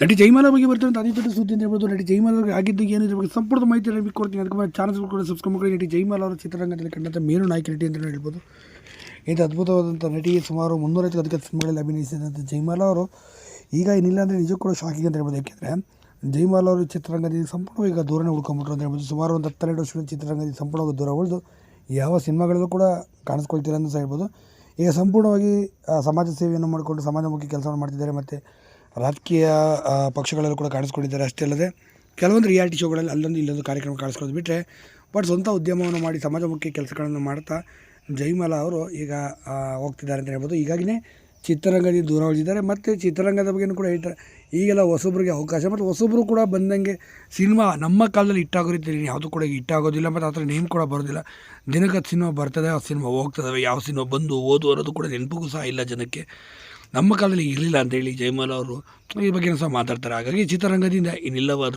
ನಟಿ ಜೈಮಾಲ ಬಗ್ಗೆ ಬರ್ತಾರೆ ಅದೇ ದೊಡ್ಡ ಸುದ್ದಿ ಅಂತ ಹೇಳ್ಬೋದು. ನಟಿ ಜೈಮಾಲ ಆಗಿದ್ದು ಏನು ಇದ್ರ ಬಗ್ಗೆ ಸಂಪೂರ್ಣ ಮಾಹಿತಿ ನಿಮಗೆ ಕೊಡ್ತೀನಿ. ಅದಕ್ಕೆ ಚಾನಲ್ ಕೂಡ ಸಬ್ಸ್ಕ್ರೈಬ್ ಮಾಡಿ ನಟಿ ಜೈಮಾಲ ಅವರ ಚಿತ್ರರಂಗದಲ್ಲಿ ಕಂಡಂಥ ಮೇರು ನಾಯಕಿ ನಟಿ ಅಂತ ಹೇಳ್ಬೋದು. ಇದು ಅದ್ಭುತವಾದಂಥ ನಟಿ ಸುಮಾರು ಮುನ್ನೂರೈವತ್ತು ಅಧಿಕ ಸಿನಿಮಾಗಳಲ್ಲಿ ಅಭಿನಯಿಸಿದಂಥ ಜೈಮಾಲ ಅವರು ಈಗ ಏನಿಲ್ಲ ಅಂದರೆ ನಿಜಕ್ಕೂ ಕೂಡ ಶಾಕಿಂಗ್ ಅಂತ ಹೇಳ್ಬೋದು. ಯಾಕೆಂದರೆ ಜೈಮಾಲ ಅವರು ಚಿತ್ರರಂಗದಿಂದ ಸಂಪೂರ್ಣವಾಗಿ ಈಗ ದೂರನೇ ಉಳ್ಕೊಂಬಿಟ್ರು ಅಂತ ಹೇಳ್ಬೋದು. ಸುಮಾರು ಒಂದು ಹತ್ತೆರಡು ವರ್ಷಗಳ ಚಿತ್ರರಂಗದಿಂದ ಸಂಪೂರ್ಣವಾಗಿ ದೂರ ಉಳಿದು ಯಾವ ಸಿನಿಮಾಗಳಲ್ಲೂ ಕೂಡ ಕಾಣಿಸ್ಕೊಳ್ತೀರ ಅಂತ ಹೇಳ್ಬೋದು. ಈಗ ಸಂಪೂರ್ಣವಾಗಿ ಸಮಾಜ ಸೇವೆಯನ್ನು ಮಾಡಿಕೊಂಡು ಸಮಾಜಮುಖಿ ಕೆಲಸವನ್ನು ಮಾಡ್ತಿದ್ದಾರೆ. ಮತ್ತು ರಾಜಕೀಯ ಪಕ್ಷಗಳಲ್ಲೂ ಕೂಡ ಕಾಣಿಸ್ಕೊಂಡಿದ್ದಾರೆ. ಅಷ್ಟೇ ಅಲ್ಲದೆ, ಕೆಲವೊಂದು ರಿಯಾಲಿಟಿ ಶೋಗಳಲ್ಲಿ ಅಲ್ಲೊಂದು ಇಲ್ಲೊಂದು ಕಾರ್ಯಕ್ರಮ ಕಾಣಿಸ್ಕೊಳ್ಳೋದು ಬಿಟ್ಟರೆ ಬಟ್ ಸ್ವಂತ ಉದ್ಯಮವನ್ನು ಮಾಡಿ ಸಮಾಜಮುಖಿ ಕೆಲಸಗಳನ್ನು ಮಾಡ್ತಾ ಜೈಮಾಲ ಅವರು ಈಗ ಹೋಗ್ತಿದ್ದಾರೆ ಅಂತ ಹೇಳ್ಬೋದು. ಈಗಾಗಲೇ ಚಿತ್ರರಂಗದಿಂದ ದೂರ ಉಳಿದಿದ್ದಾರೆ. ಮತ್ತು ಚಿತ್ರರಂಗದ ಬಗ್ಗೆನೂ ಕೂಡ ಹೇಳ್ತಾರೆ. ಈಗೆಲ್ಲ ಹೊಸೊಬ್ಬರಿಗೆ ಅವಕಾಶ ಮತ್ತು ಹೊಸಬ್ರು ಕೂಡ ಬಂದಂಗೆ ಸಿನಿಮಾ ನಮ್ಮ ಕಾಲದಲ್ಲಿ ಹಿಟ್ಟಾಗೋ ರೀತಿ ಯಾವುದು ಕೂಡ ಹಿಟ್ಟಾಗೋದಿಲ್ಲ ಮತ್ತು ಆ ಥರ ನೇಮ್ ಕೂಡ ಬರೋದಿಲ್ಲ. ದಿನಕ್ಕೆ ಸಿನಿಮಾ ಬರ್ತದೆ, ಆ ಸಿನಿಮಾ ಹೋಗ್ತದವೆ ಯಾವ ಸಿನಿಮಾ ಬಂದು ಓದು ಅನ್ನೋದು ಕೂಡ ನೆನಪಿಗೂ ಸಹ ಇಲ್ಲ ಜನಕ್ಕೆ. ನಮ್ಮ ಕಾಲದಲ್ಲಿ ಇರಲಿಲ್ಲ ಅಂತೇಳಿ ಜಯಮಾಲ ಅವರು ಈ ಬಗ್ಗೆ ಸಹ ಮಾತಾಡ್ತಾರೆ. ಹಾಗಾಗಿ ಚಿತ್ರರಂಗದಿಂದ ಇನ್ನಿಲ್ಲವಾದ